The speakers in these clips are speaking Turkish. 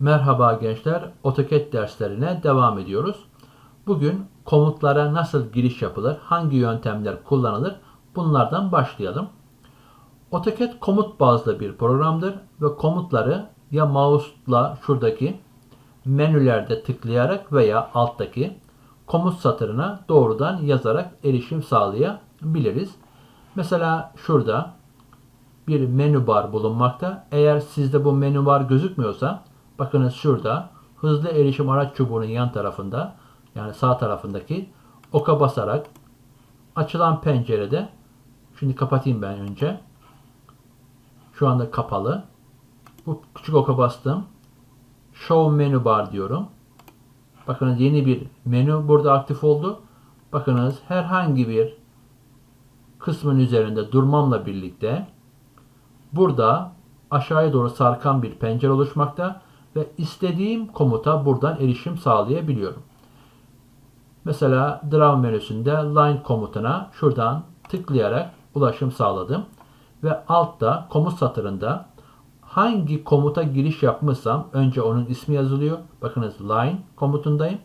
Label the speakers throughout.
Speaker 1: Merhaba gençler, AutoCAD derslerine devam ediyoruz. Bugün komutlara nasıl giriş yapılır, hangi yöntemler kullanılır bunlardan başlayalım. AutoCAD komut bazlı bir programdır ve komutları ya mouse'la şuradaki menülerde tıklayarak veya alttaki komut satırına doğrudan yazarak erişim sağlayabiliriz. Mesela şurada bir menü bar bulunmakta. Eğer sizde bu menü bar gözükmüyorsa bakınız şurada hızlı erişim araç çubuğunun yan tarafında yani sağ tarafındaki oka basarak açılan pencerede şimdi kapatayım ben önce. Şu anda kapalı. Bu küçük oka bastım. Show menü bar diyorum. Bakınız yeni bir menü burada aktif oldu. Bakınız herhangi bir kısmın üzerinde durmamla birlikte burada aşağıya doğru sarkan bir pencere oluşmakta ve istediğim komuta buradan erişim sağlayabiliyorum. Mesela Draw menüsünde Line komutuna şuradan tıklayarak ulaşım sağladım. Ve altta komut satırında hangi komuta giriş yapmışsam önce onun ismi yazılıyor. Bakınız Line komutundayım.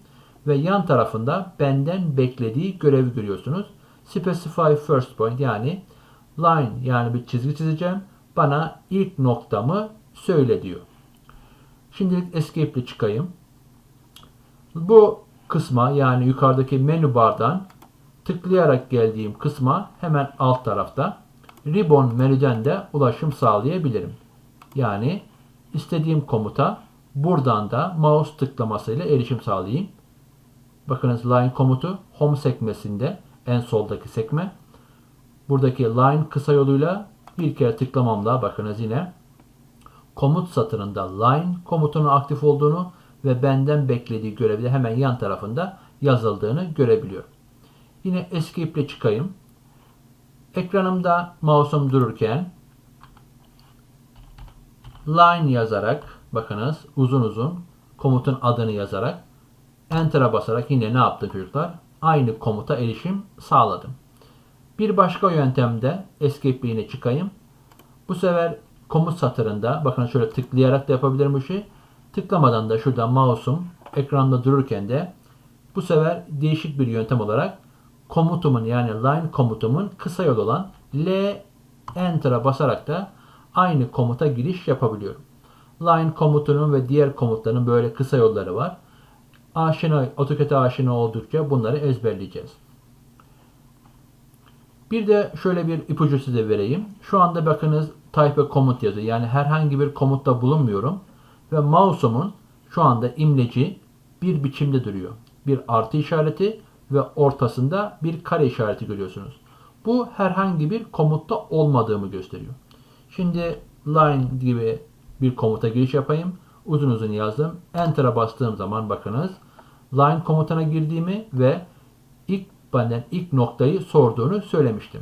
Speaker 1: Ve yan tarafında benden beklediği görevi görüyorsunuz. Specify first point yani line yani bir çizgi çizeceğim. Bana ilk noktamı söyle diyor. Şimdilik escape ile çıkayım. Bu kısma yani yukarıdaki menü bardan tıklayarak geldiğim kısma hemen alt tarafta ribbon menüden de ulaşım sağlayabilirim. Yani istediğim komuta buradan da mouse tıklamasıyla erişim sağlayayım. Bakınız line komutu home sekmesinde en soldaki sekme. Buradaki line kısa yoluyla bir kere tıklamamla bakınız yine komut satırında line komutunun aktif olduğunu ve benden beklediği görevde hemen yan tarafında yazıldığını görebiliyorum. Yine escape ile çıkayım. Ekranımda mouse'um dururken line yazarak bakınız uzun uzun komutun adını yazarak enter'a basarak yine ne yaptım çocuklar? Aynı komuta erişim sağladım. Bir başka yöntemde escape yine çıkayım. Bu sefer komut satırında bakın şöyle tıklayarak da yapabilirim bu işi. Tıklamadan da şurada mouse'um ekranda dururken de bu sefer değişik bir yöntem olarak komutumun yani line komutumun kısa yol olan L enter'a basarak da aynı komuta giriş yapabiliyorum. Line komutunun ve diğer komutların böyle kısa yolları var. Aşina, AutoCAD'e aşina oldukça bunları ezberleyeceğiz. Bir de şöyle bir ipucu size vereyim. Şu anda bakınız type komut yazıyor. Yani herhangi bir komutta bulunmuyorum. Ve mouse'umun şu anda imleci bir biçimde duruyor. Bir artı işareti ve ortasında bir kare işareti görüyorsunuz. Bu herhangi bir komutta olmadığımı gösteriyor. Şimdi line gibi bir komuta giriş yapayım. Uzun uzun yazdım. Enter'a bastığım zaman bakınız line komutuna girdiğimi ve ilk benden ilk noktayı sorduğunu söylemiştim.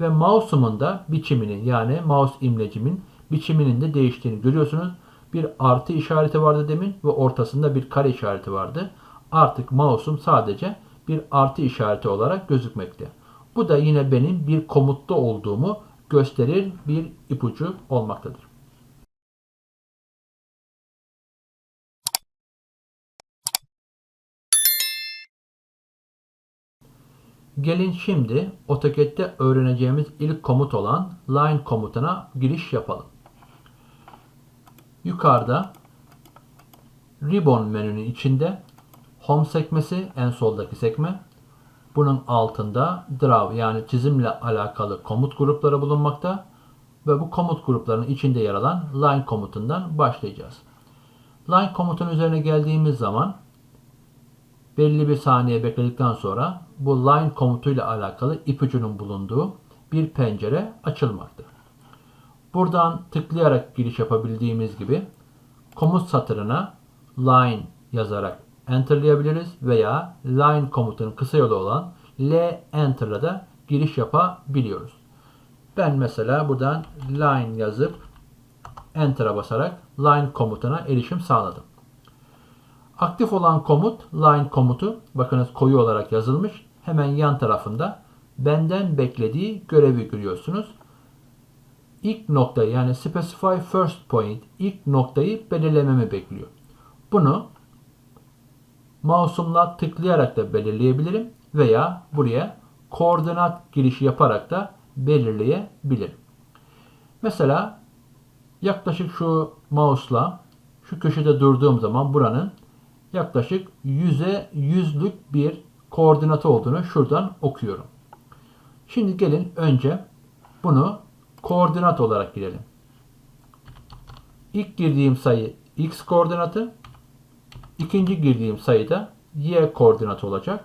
Speaker 1: Ve mouse'umun da biçiminin yani mouse imlecimin biçiminin de değiştiğini görüyorsunuz. Bir artı işareti vardı demin ve ortasında bir kare işareti vardı. Artık mouse'um sadece bir artı işareti olarak gözükmekte. Bu da yine benim bir komutta olduğumu gösterir bir ipucu olmaktadır. Gelin şimdi AutoCAD'de öğreneceğimiz ilk komut olan line komutuna giriş yapalım. Yukarıda Ribbon menünün içinde Home sekmesi en soldaki sekme. Bunun altında Draw yani çizimle alakalı komut grupları bulunmakta ve bu komut gruplarının içinde yer alan line komutundan başlayacağız. Line komutunun üzerine geldiğimiz zaman belli bir saniye bekledikten sonra bu line komutuyla alakalı ipucunun bulunduğu bir pencere açılmakta. Buradan tıklayarak giriş yapabildiğimiz gibi komut satırına line yazarak enterlayabiliriz veya line komutunun kısa yolu olan L enter'la da giriş yapabiliyoruz. Ben mesela buradan line yazıp enter'a basarak line komutuna erişim sağladım. Aktif olan komut line komutu bakınız koyu olarak yazılmış. Hemen yan tarafında benden beklediği görevi görüyorsunuz. İlk noktayı yani specify first point ilk noktayı belirlememi bekliyor. Bunu mouse'umla tıklayarak da belirleyebilirim veya buraya koordinat girişi yaparak da belirleyebilirim. Mesela yaklaşık şu mouse'la şu köşede durduğum zaman buranın yaklaşık 100'e 100'lük bir koordinatı olduğunu şuradan okuyorum. Şimdi gelin önce bunu koordinat olarak girelim. İlk girdiğim sayı x koordinatı, ikinci girdiğim sayı da y koordinatı olacak.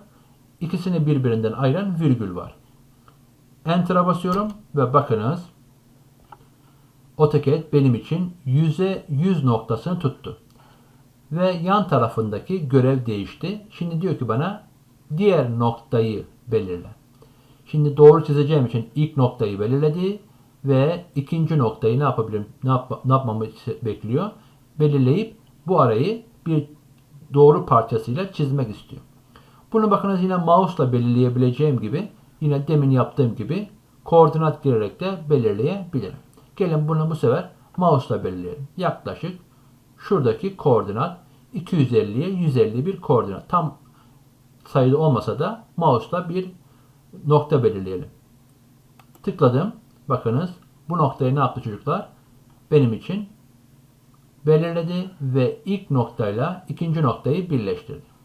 Speaker 1: İkisini birbirinden ayıran virgül var. Enter'a basıyorum ve bakınız AutoCAD benim için 100'e 100 noktasını tuttu. Ve yan tarafındaki görev değişti. Şimdi diyor ki bana diğer noktayı belirle. Şimdi doğru çizeceğim için ilk noktayı belirledi ve ikinci noktayı ne yapabilirim? Ne, yap, ne yapmamı bekliyor? Belirleyip bu arayı bir doğru parçasıyla çizmek istiyor. Bunu bakınız yine mouse'la belirleyebileceğim gibi yine demin yaptığım gibi koordinat girerek de belirleyebilirim. Gelin bunu bu sefer mouse'la belirleyelim. Yaklaşık şuradaki koordinat 250'ye 151 koordinat. Tam sayıda olmasa da mouse'la bir nokta belirleyelim. Tıkladım. Bakınız bu noktayı ne yaptı çocuklar? Benim için belirledi ve ilk noktayla ikinci noktayı birleştirdi.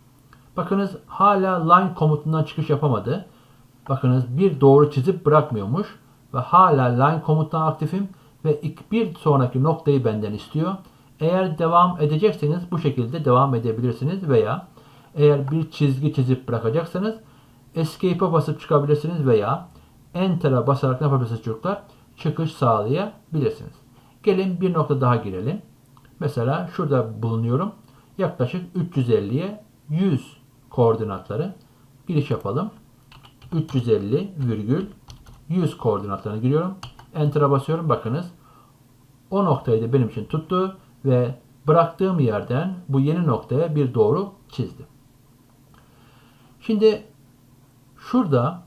Speaker 1: Bakınız hala line komutundan çıkış yapamadı. Bakınız bir doğru çizip bırakmıyormuş ve hala line komutundan aktifim ve bir sonraki noktayı benden istiyor. Eğer devam edecekseniz bu şekilde devam edebilirsiniz veya eğer bir çizgi çizip bırakacaksanız Escape'a basıp çıkabilirsiniz veya Enter'a basarak ne yapabilirsiniz çocuklar? Çıkış sağlayabilirsiniz. Gelin bir nokta daha girelim. Mesela şurada bulunuyorum. Yaklaşık 350'ye 100 koordinatları giriş yapalım. 350 virgül 100 koordinatlarına giriyorum. Enter'a basıyorum. Bakınız o noktayı da benim için tuttu ve bıraktığım yerden bu yeni noktaya bir doğru çizdi. Şimdi şurada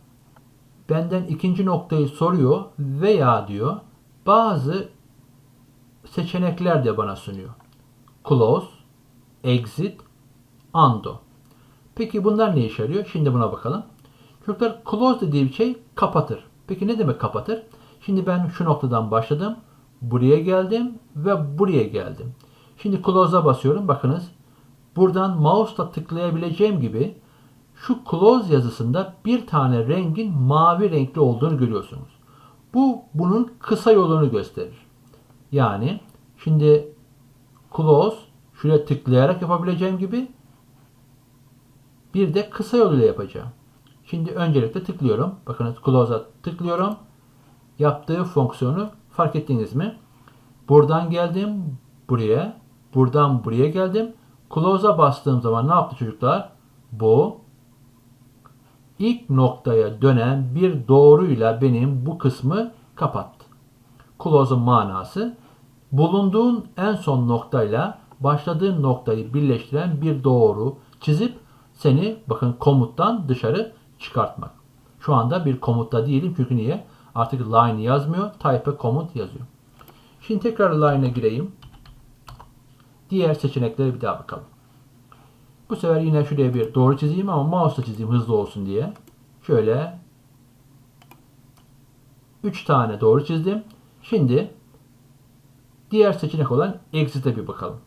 Speaker 1: benden ikinci noktayı soruyor veya diyor bazı seçenekler de bana sunuyor. Close, Exit, Undo. Peki bunlar ne işe yarıyor? Şimdi buna bakalım. Çocuklar close dediği bir şey kapatır. Peki ne demek kapatır? Şimdi ben şu noktadan başladım. Buraya geldim ve buraya geldim. Şimdi close'a basıyorum. Bakınız buradan mouse'la tıklayabileceğim gibi şu close yazısında bir tane rengin mavi renkli olduğunu görüyorsunuz. Bu bunun kısa yolunu gösterir. Yani şimdi close şuraya tıklayarak yapabileceğim gibi bir de kısa yoluyla yapacağım. Şimdi öncelikle tıklıyorum. Bakın close'a tıklıyorum. Yaptığı fonksiyonu fark ettiniz mi? Buradan geldim buraya. Buradan buraya geldim. Close'a bastığım zaman ne yaptı çocuklar? Bu ilk noktaya dönen bir doğruyla benim bu kısmı kapattı. Close'un manası bulunduğun en son noktayla başladığın noktayı birleştiren bir doğru çizip seni bakın komuttan dışarı çıkartmak. Şu anda bir komutta değilim çünkü niye? Artık line yazmıyor. Type komut yazıyor. Şimdi tekrar line'a gireyim. Diğer seçeneklere bir daha bakalım. Bu sefer yine şuraya bir doğru çizeyim ama mouse'la çizeyim hızlı olsun diye. Şöyle 3 tane doğru çizdim. Şimdi diğer seçenek olan exit'e bir bakalım.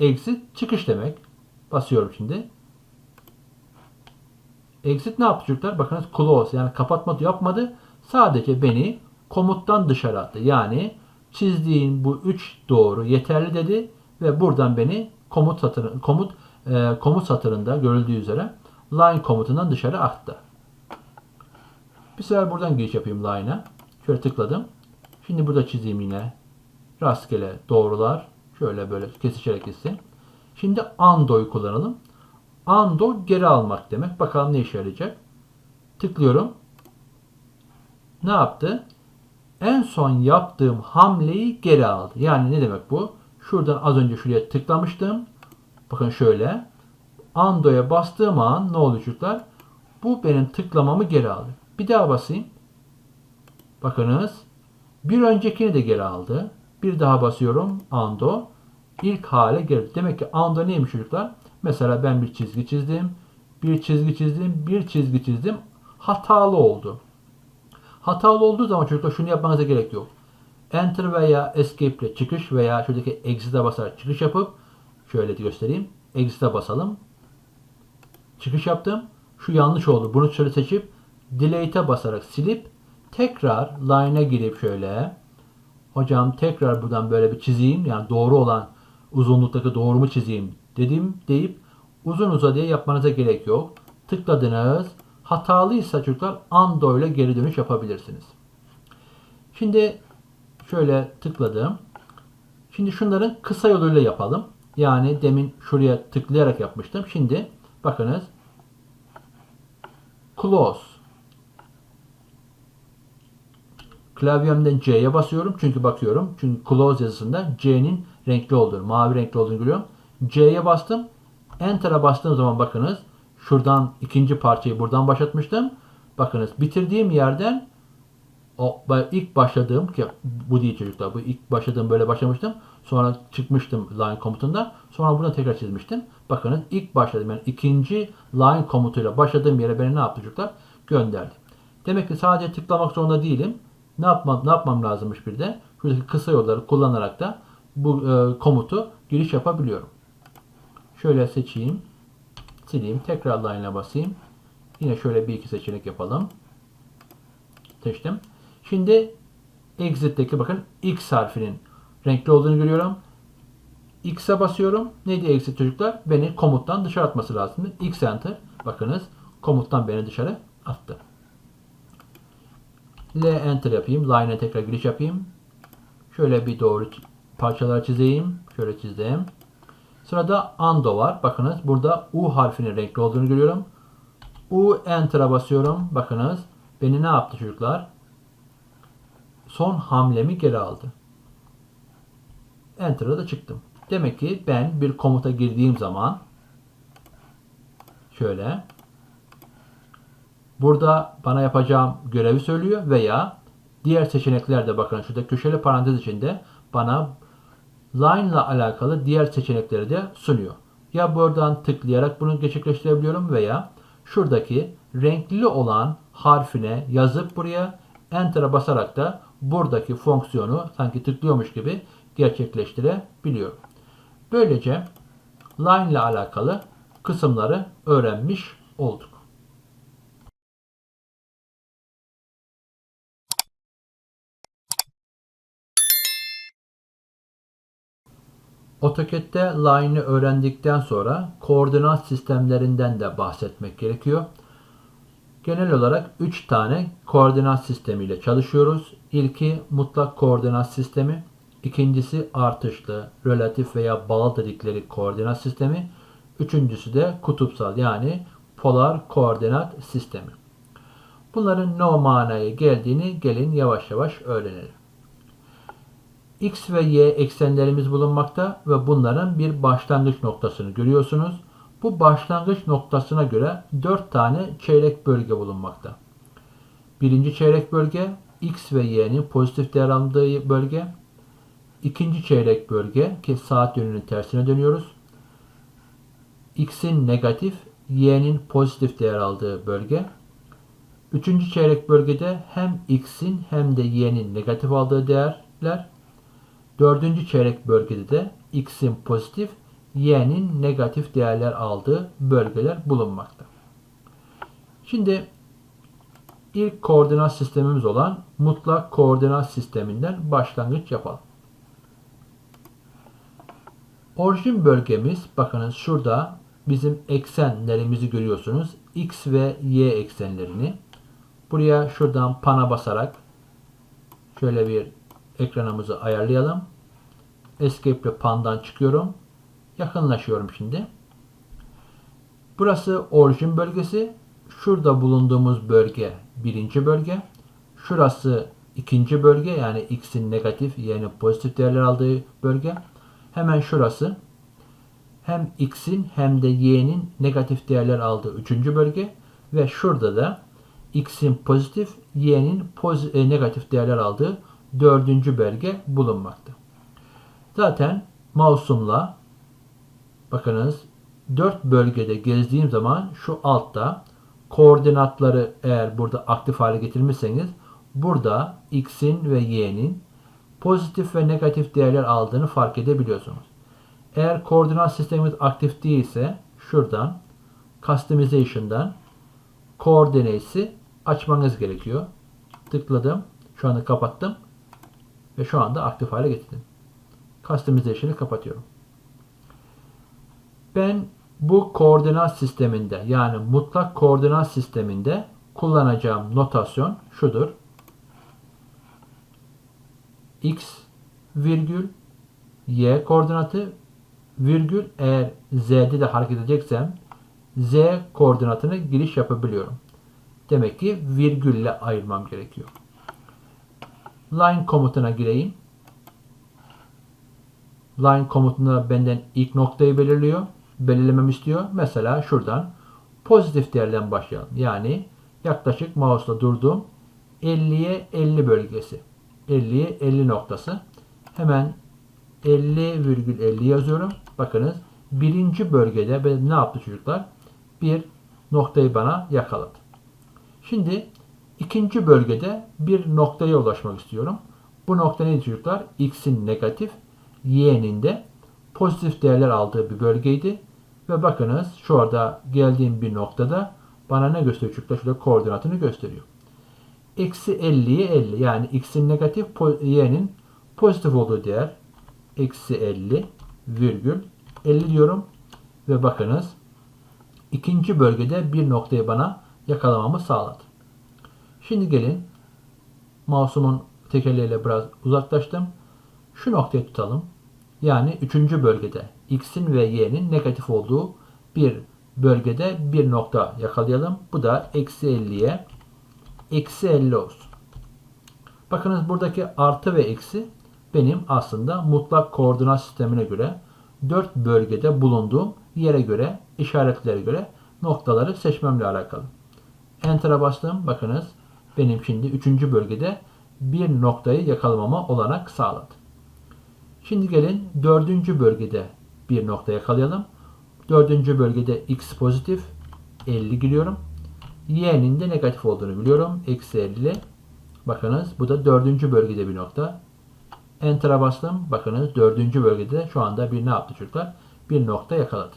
Speaker 1: Exit çıkış demek. Basıyorum şimdi. Exit ne yaptı çocuklar? Bakınız close yani kapatma yapmadı. Sadece beni komuttan dışarı attı. Yani çizdiğin bu 3 doğru yeterli dedi ve buradan beni komut satırı, komut e, komut satırında görüldüğü üzere line komutundan dışarı attı. Bir sefer buradan giriş yapayım line'a. Şöyle tıkladım. Şimdi burada çizeyim yine. Rastgele doğrular. Şöyle böyle kesişerek gitsin. Şimdi undo'yu kullanalım. Undo geri almak demek. Bakalım ne işe yarayacak. Tıklıyorum. Ne yaptı? En son yaptığım hamleyi geri aldı. Yani ne demek bu? Şuradan az önce şuraya tıklamıştım. Bakın şöyle. Undo'ya bastığım an ne oldu çocuklar? Bu benim tıklamamı geri aldı. Bir daha basayım. Bakınız. Bir öncekini de geri aldı. Bir daha basıyorum. Undo. ilk hale gelir. Demek ki anda neymiş çocuklar? Mesela ben bir çizgi çizdim. Bir çizgi çizdim. Bir çizgi çizdim. Hatalı oldu. Hatalı olduğu zaman çocuklar şunu yapmanıza gerek yok. Enter veya Escape ile çıkış veya şuradaki Exit'e basarak çıkış yapıp şöyle göstereyim. Exit'e basalım. Çıkış yaptım. Şu yanlış oldu. Bunu şöyle seçip Delete'e basarak silip tekrar line'a girip şöyle hocam tekrar buradan böyle bir çizeyim. Yani doğru olan uzunluktaki doğru mu çizeyim dedim deyip uzun uzadıya yapmanıza gerek yok. Tıkladınız. Hatalıysa çocuklar undo ile geri dönüş yapabilirsiniz. Şimdi şöyle tıkladım. Şimdi şunların kısa yoluyla yapalım. Yani demin şuraya tıklayarak yapmıştım. Şimdi bakınız close klavyemden C'ye basıyorum. Çünkü bakıyorum. Çünkü close yazısında C'nin renkli olduğunu, mavi renkli olduğunu görüyorum. C'ye bastım. Enter'a bastığım zaman bakınız şuradan ikinci parçayı buradan başlatmıştım. Bakınız bitirdiğim yerden o ilk başladığım ki bu değil çocuklar. Bu ilk başladığım böyle başlamıştım. Sonra çıkmıştım line komutunda. Sonra buradan tekrar çizmiştim. Bakınız ilk başladım. Yani ikinci line komutuyla başladığım yere beni ne yaptı çocuklar? Gönderdi. Demek ki sadece tıklamak zorunda değilim. Ne yapmam, ne yapmam lazımmış bir de? Şuradaki kısa yolları kullanarak da bu e, komutu giriş yapabiliyorum. Şöyle seçeyim. Sileyim. Tekrar line'a basayım. Yine şöyle bir iki seçenek yapalım. Seçtim. Şimdi exit'teki bakın X harfinin renkli olduğunu görüyorum. X'e basıyorum. Neydi exit çocuklar? Beni komuttan dışarı atması lazım. X enter. Bakınız komuttan beni dışarı attı. L enter yapayım. Line'e tekrar giriş yapayım. Şöyle bir doğru parçalar çizeyim. Şöyle çizdim. Sırada undo var. Bakınız burada U harfinin renkli olduğunu görüyorum. U enter'a basıyorum. Bakınız beni ne yaptı çocuklar? Son hamlemi geri aldı. Enter'a da çıktım. Demek ki ben bir komuta girdiğim zaman şöyle burada bana yapacağım görevi söylüyor veya diğer seçeneklerde bakın şurada köşeli parantez içinde bana line ile alakalı diğer seçenekleri de sunuyor. Ya buradan tıklayarak bunu gerçekleştirebiliyorum veya şuradaki renkli olan harfine yazıp buraya enter'a basarak da buradaki fonksiyonu sanki tıklıyormuş gibi gerçekleştirebiliyorum. Böylece line ile alakalı kısımları öğrenmiş olduk. AutoCAD'de line'ı öğrendikten sonra koordinat sistemlerinden de bahsetmek gerekiyor. Genel olarak 3 tane koordinat sistemiyle çalışıyoruz. İlki mutlak koordinat sistemi, ikincisi artışlı, relatif veya bağlı dedikleri koordinat sistemi, üçüncüsü de kutupsal yani polar koordinat sistemi. Bunların ne manaya geldiğini gelin yavaş yavaş öğrenelim. X ve Y eksenlerimiz bulunmakta ve bunların bir başlangıç noktasını görüyorsunuz. Bu başlangıç noktasına göre 4 tane çeyrek bölge bulunmakta. Birinci çeyrek bölge X ve Y'nin pozitif değer aldığı bölge. İkinci çeyrek bölge ki saat yönünün tersine dönüyoruz. X'in negatif, Y'nin pozitif değer aldığı bölge. Üçüncü çeyrek bölgede hem X'in hem de Y'nin negatif aldığı değerler. Dördüncü çeyrek bölgede de X'in pozitif, Y'nin negatif değerler aldığı bölgeler bulunmakta. Şimdi ilk koordinat sistemimiz olan mutlak koordinat sisteminden başlangıç yapalım. Orijin bölgemiz bakınız şurada bizim eksenlerimizi görüyorsunuz. X ve Y eksenlerini. Buraya şuradan pana basarak şöyle bir ekranımızı ayarlayalım. Escape ile pandan çıkıyorum. Yakınlaşıyorum şimdi. Burası orijin bölgesi. Şurada bulunduğumuz bölge birinci bölge. Şurası ikinci bölge yani x'in negatif y'nin pozitif değerler aldığı bölge. Hemen şurası hem x'in hem de y'nin negatif değerler aldığı üçüncü bölge ve şurada da x'in pozitif y'nin poz e, negatif değerler aldığı dördüncü bölge bulunmakta. Zaten mouse'umla bakınız 4 bölgede gezdiğim zaman şu altta koordinatları eğer burada aktif hale getirmişseniz burada x'in ve y'nin pozitif ve negatif değerler aldığını fark edebiliyorsunuz. Eğer koordinat sistemimiz aktif değilse şuradan customization'dan coordinates'i açmanız gerekiyor. Tıkladım. Şu anda kapattım. Ve şu anda aktif hale getirdim. Customization'ı kapatıyorum. Ben bu koordinat sisteminde yani mutlak koordinat sisteminde kullanacağım notasyon şudur. X virgül y koordinatı virgül eğer z'de de hareket edeceksem z koordinatını giriş yapabiliyorum. Demek ki virgülle ayırmam gerekiyor. Line komutuna gireyim. Line komutunda benden ilk noktayı belirliyor. Belirlemem istiyor. Mesela şuradan pozitif değerden başlayalım. Yani yaklaşık mouse'la durduğum 50'ye 50 bölgesi. 50'ye 50 noktası. Hemen 50,50 yazıyorum. Bakınız birinci bölgede ne yaptı çocuklar? Bir noktayı bana yakaladı. Şimdi ikinci bölgede bir noktaya ulaşmak istiyorum. Bu nokta neydi çocuklar? X'in negatif, Y'nin de pozitif değerler aldığı bir bölgeydi. Ve bakınız şu anda geldiğim bir noktada bana ne gösteriyor çocuklar? Şurada koordinatını gösteriyor. Eksi 50'ye 50 yani X'in negatif, Y'nin pozitif olduğu değer eksi 50 virgül 50 diyorum. Ve bakınız ikinci bölgede bir noktayı bana yakalamamı sağladı. Şimdi gelin mouse'umun tekerleğiyle biraz uzaklaştım. Şu noktayı tutalım. Yani üçüncü bölgede x'in ve y'nin negatif olduğu bir bölgede bir nokta yakalayalım. Bu da eksi 50'ye eksi 50 olsun. Bakınız buradaki artı ve eksi benim aslında mutlak koordinat sistemine göre 4 bölgede bulunduğum yere göre, işaretlere göre noktaları seçmemle alakalı. Enter'a bastım. Bakınız benim şimdi 3. bölgede bir noktayı yakalamama olanak sağladı. Şimdi gelin 4. bölgede bir nokta yakalayalım. 4. bölgede x pozitif 50 giriyorum. Y'nin de negatif olduğunu biliyorum. Eksi 50. Bakınız bu da 4. bölgede bir nokta. Enter'a bastım. Bakınız 4. bölgede şu anda bir ne yaptı çocuklar? Bir nokta yakaladı.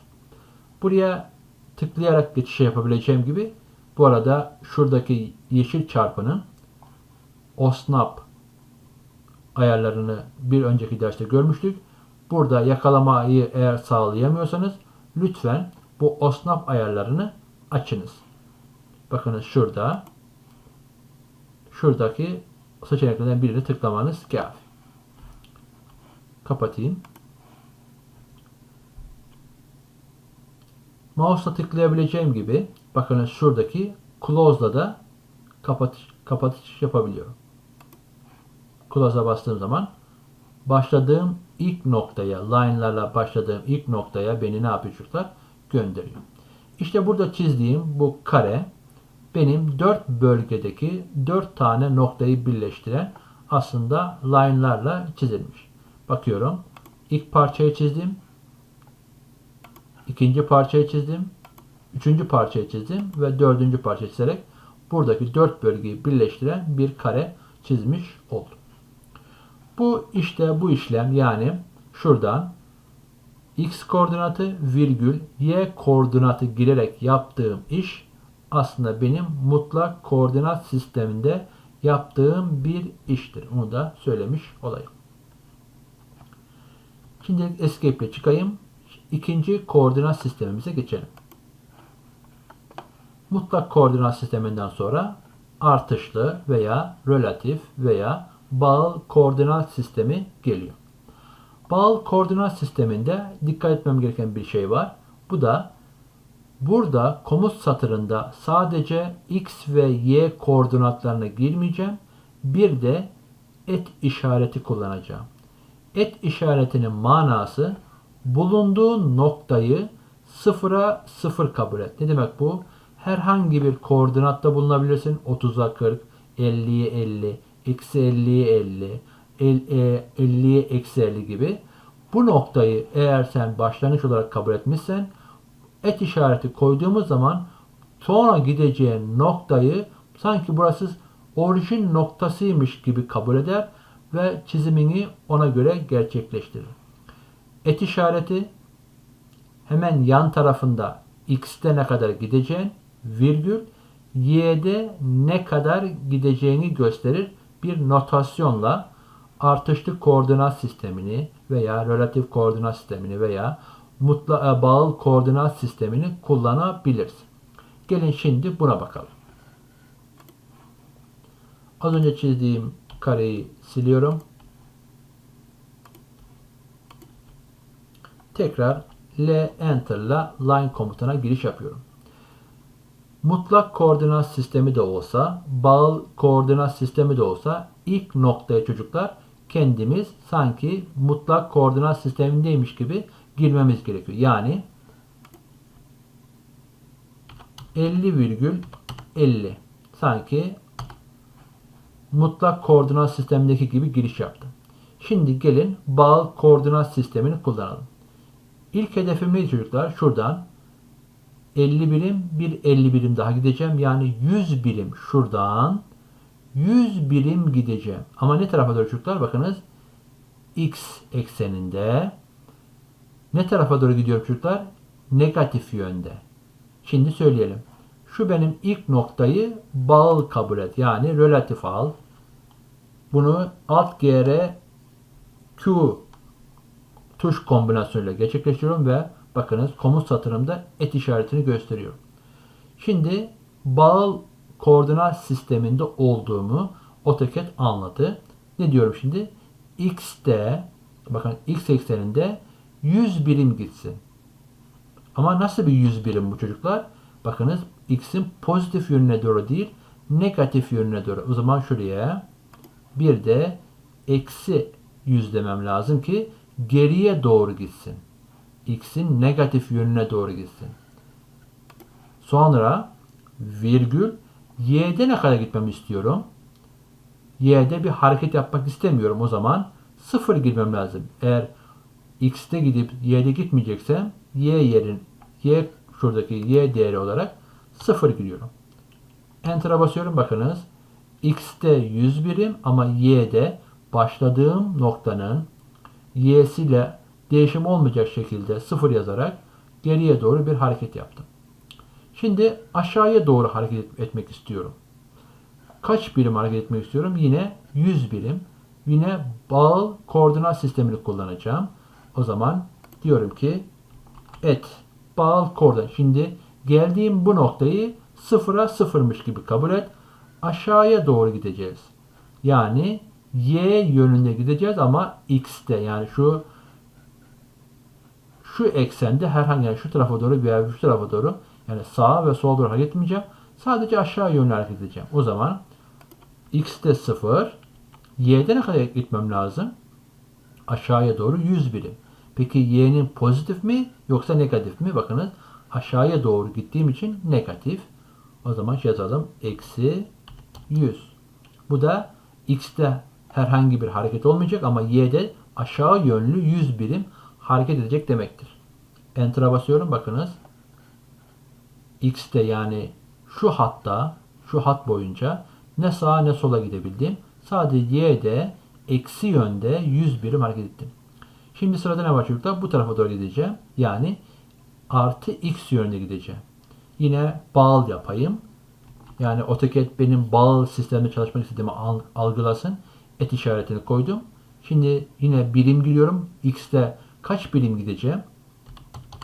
Speaker 1: Buraya tıklayarak geçiş yapabileceğim gibi bu arada şuradaki yeşil çarpının OSNAP ayarlarını bir önceki derste görmüştük. Burada yakalamayı eğer sağlayamıyorsanız lütfen bu OSNAP ayarlarını açınız. Bakınız şurada şuradaki seçeneklerden birini tıklamanız kafi. Kapatayım. Mouse'la tıklayabileceğim gibi bakınız şuradaki Close'la da kapatış, kapatış yapabiliyorum. Close'a bastığım zaman başladığım ilk noktaya, line'larla başladığım ilk noktaya beni ne yapıyor çocuklar? Gönderiyor. İşte burada çizdiğim bu kare benim 4 bölgedeki 4 tane noktayı birleştiren aslında line'larla çizilmiş. Bakıyorum. İlk parçayı çizdim. ikinci parçayı çizdim. Üçüncü parçayı çizdim ve dördüncü parça çizerek buradaki dört bölgeyi birleştiren bir kare çizmiş oldum. Bu işte bu işlem yani şuradan x koordinatı virgül y koordinatı girerek yaptığım iş aslında benim mutlak koordinat sisteminde yaptığım bir iştir. Onu da söylemiş olayım. Şimdi escape ile çıkayım. İkinci koordinat sistemimize geçelim. Mutlak koordinat sisteminden sonra artışlı veya relatif veya bağıl koordinat sistemi geliyor. Bağıl koordinat sisteminde dikkat etmem gereken bir şey var. Bu da burada komut satırında sadece x ve y koordinatlarına girmeyeceğim. Bir de et işareti kullanacağım. Et işaretinin manası bulunduğu noktayı sıfıra sıfır kabul et. Ne demek bu? Herhangi bir koordinatta bulunabilirsin. 30'a 40, 50'ye 50, eksi 50'ye 50, 50'ye eksi 50 gibi. Bu noktayı eğer sen başlangıç olarak kabul etmişsen et işareti koyduğumuz zaman sonra gideceğin noktayı sanki burası orijin noktasıymış gibi kabul eder ve çizimini ona göre gerçekleştirir. Et işareti hemen yan tarafında x'te ne kadar gideceğin virgül y'de ne kadar gideceğini gösterir bir notasyonla artışlı koordinat sistemini veya relatif koordinat sistemini veya mutla e, bağıl koordinat sistemini kullanabiliriz. Gelin şimdi buna bakalım. Az önce çizdiğim kareyi siliyorum. Tekrar L Enter ile line komutuna giriş yapıyorum. Mutlak koordinat sistemi de olsa, bağıl koordinat sistemi de olsa ilk noktaya çocuklar kendimiz sanki mutlak koordinat sistemindeymiş gibi girmemiz gerekiyor. Yani 50,50 sanki mutlak koordinat sistemindeki gibi giriş yaptım. Şimdi gelin bağıl koordinat sistemini kullanalım. İlk hedefimiz çocuklar şuradan 50 birim bir 50 birim daha gideceğim. Yani 100 birim şuradan 100 birim gideceğim. Ama ne tarafa doğru çocuklar? Bakınız x ekseninde ne tarafa doğru gidiyor çocuklar? Negatif yönde. Şimdi söyleyelim. Şu benim ilk noktayı bağıl kabul et. Yani relatif al. Bunu alt gr q tuş kombinasyonuyla gerçekleştiriyorum ve bakınız komut satırımda et işaretini gösteriyorum. Şimdi bağıl koordinat sisteminde olduğumu AutoCAD anladı. Ne diyorum şimdi? X'te bakın X ekseninde 100 birim gitsin. Ama nasıl bir 100 birim bu çocuklar? Bakınız X'in pozitif yönüne doğru değil negatif yönüne doğru. O zaman şuraya bir de eksi 100 demem lazım ki geriye doğru gitsin. X'in negatif yönüne doğru gitsin. Sonra virgül y'de ne kadar gitmemi istiyorum? y'de bir hareket yapmak istemiyorum. O zaman sıfır girmem lazım. Eğer x'te gidip y'de gitmeyeceksem y yerin y şuradaki y değeri olarak sıfır giriyorum. Enter'a basıyorum. Bakınız x'te 100 birim ama y'de başladığım noktanın y'siyle değişim olmayacak şekilde sıfır yazarak geriye doğru bir hareket yaptım. Şimdi aşağıya doğru hareket etmek istiyorum. Kaç birim hareket etmek istiyorum? Yine 100 birim. Yine bağıl koordinat sistemini kullanacağım. O zaman diyorum ki et bağıl koordinat. Şimdi geldiğim bu noktayı sıfıra sıfırmış gibi kabul et. Aşağıya doğru gideceğiz. Yani y yönünde gideceğiz ama x'te yani şu şu eksende herhangi yani şu tarafa doğru veya şu tarafa doğru yani sağa ve sola doğru hareket. Sadece aşağı yönlü hareket edeceğim. O zaman x'te 0 y'de ne kadar gitmem lazım? Aşağıya doğru 100 birim. Peki y'nin pozitif mi yoksa negatif mi? Bakınız aşağıya doğru gittiğim için negatif. O zaman şey yazalım. Eksi 100. Bu da x'te herhangi bir hareket olmayacak ama y'de aşağı yönlü 100 birim hareket edecek demektir. Enter'a basıyorum. Bakınız. X'te yani şu hatta şu hat boyunca ne sağa ne sola gidebildim. Sadece Y'de eksi yönde 100 birim hareket ettim. Şimdi sırada ne var çocuklar? Bu tarafa doğru gideceğim. Yani artı X yönde gideceğim. Yine bağıl yapayım. Yani AutoCAD benim bağıl sistemde çalışmak istediğimi algılasın. Et işaretini koydum. Şimdi yine birim giriyorum. X'te kaç birim gideceğim?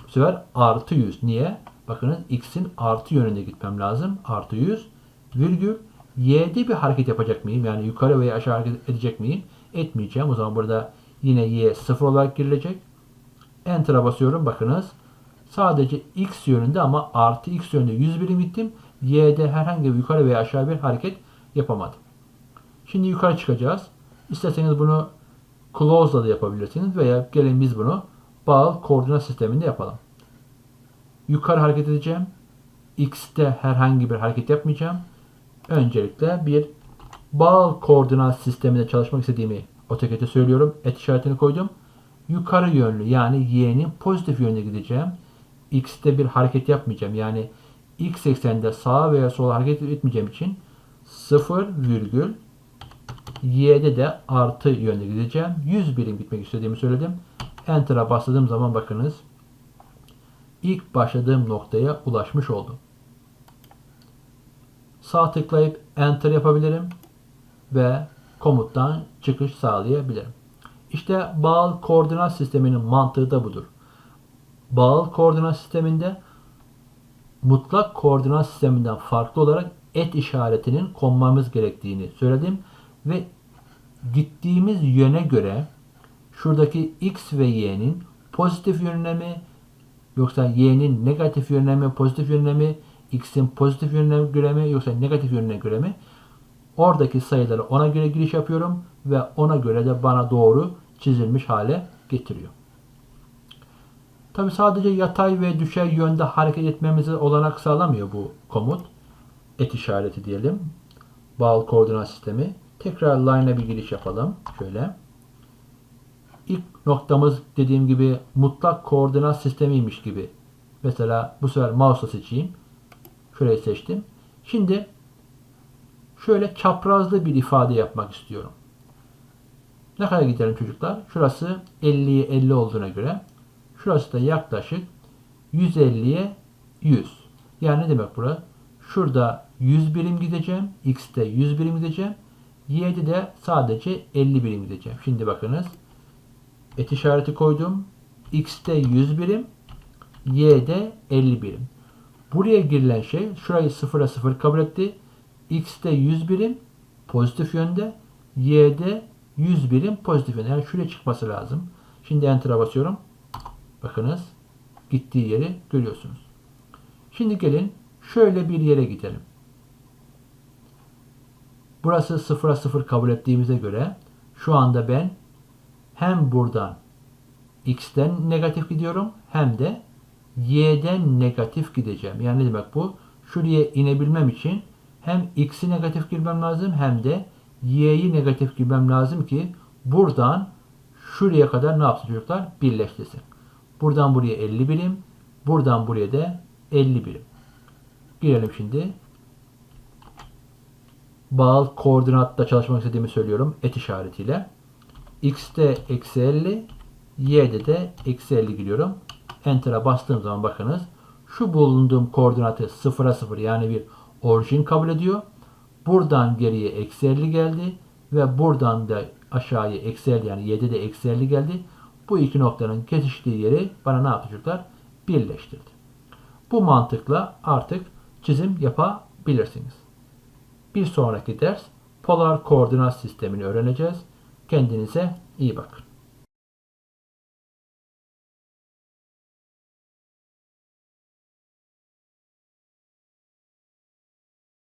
Speaker 1: Bu sefer artı 100. Niye? Bakınız x'in artı yönünde gitmem lazım. Artı 100 virgül y'de bir hareket yapacak mıyım? Yani yukarı veya aşağı hareket edecek miyim? Etmeyeceğim. O zaman burada yine y sıfır olarak girilecek. Enter'a basıyorum. Bakınız sadece x yönünde ama artı x yönünde 100 birim gittim. y'de herhangi bir yukarı veya aşağı bir hareket yapamadım. Şimdi yukarı çıkacağız. İsterseniz bunu close'la da yapabilirsiniz veya gelin biz bunu bağlı koordinat sisteminde yapalım. Yukarı hareket edeceğim. X'te herhangi bir hareket yapmayacağım. Öncelikle bir bağlı koordinat sisteminde çalışmak istediğimi AutoCAD'e söylüyorum. Et işaretini koydum. yukarı yönlü yani y'nin pozitif yönüne gideceğim. X'te bir hareket yapmayacağım. Yani x eksende sağa veya sola hareket etmeyeceğim için 0 virgül y'de de artı yönde gideceğim. 100 birim gitmek istediğimi söyledim. Enter'a bastığım zaman bakınız ilk başladığım noktaya ulaşmış oldum. Sağ tıklayıp Enter yapabilirim ve komuttan çıkış sağlayabilirim. İşte bağlı koordinat sisteminin mantığı da budur. Bağlı koordinat sisteminde mutlak koordinat sisteminden farklı olarak et işaretinin konmamız gerektiğini söyledim ve gittiğimiz yöne göre şuradaki x ve y'nin pozitif yönüne mi yoksa y'nin negatif yönüne mi pozitif yönüne mi x'in pozitif yönüne göre mi yoksa negatif yönüne göre mi oradaki sayıları ona göre giriş yapıyorum ve ona göre de bana doğru çizilmiş hale getiriyor. Tabi sadece yatay ve düşey yönde hareket etmemize olanak sağlamıyor bu komut. Et işareti diyelim. Bağlı koordinat sistemi. Tekrar line'a bir giriş yapalım. Şöyle. İlk noktamız dediğim gibi mutlak koordinat sistemiymiş gibi. Mesela bu sefer mouse'la seçeyim. Şurayı seçtim. Şimdi şöyle çaprazlı bir ifade yapmak istiyorum. Ne kadar gidelim çocuklar? Şurası 50'ye 50 olduğuna göre şurası da yaklaşık 150'ye 100. Yani ne demek burası? Şurada 100 birim gideceğim. X'te 100 birim gideceğim. Y'de de sadece 50 birim gideceğim. Şimdi bakınız. Et işareti koydum. X'te 100 birim. Y'de 50 birim. Buraya girilen şey şurayı 0'a 0 kabul etti. X'te 100 birim pozitif yönde. Y'de 100 birim pozitif yönde. Yani şuraya çıkması lazım. Şimdi Enter'a basıyorum. Bakınız. Gittiği yeri görüyorsunuz. Şimdi gelin şöyle bir yere gidelim. Burası 0'a 0 kabul ettiğimize göre şu anda ben hem buradan x'ten negatif gidiyorum hem de y'den negatif gideceğim. Yani ne demek bu? Şuraya inebilmem için hem x'i negatif girmem lazım hem de y'yi negatif girmem lazım ki buradan şuraya kadar ne yapsın çocuklar? Birleştirsin. Buradan buraya 50 birim, buradan buraya da 50 birim. Girelim şimdi. Bağlı koordinatta çalışmak istediğimi söylüyorum. Et işaretiyle. X'te eksi 50, Y'de de eksi 50 giriyorum. Enter'a bastığım zaman bakınız. Şu bulunduğum koordinatı 0'a 0 yani bir orijin kabul ediyor. Buradan geriye eksi 50 geldi. Ve buradan da aşağıya eksi 50 yani Y'de de eksi 50 geldi. Bu iki noktanın kesiştiği yeri bana ne yapacaklar? Birleştirdi. Bu mantıkla artık çizim yapabilirsiniz. Bir sonraki ders polar koordinat sistemini öğreneceğiz. Kendinize iyi bakın.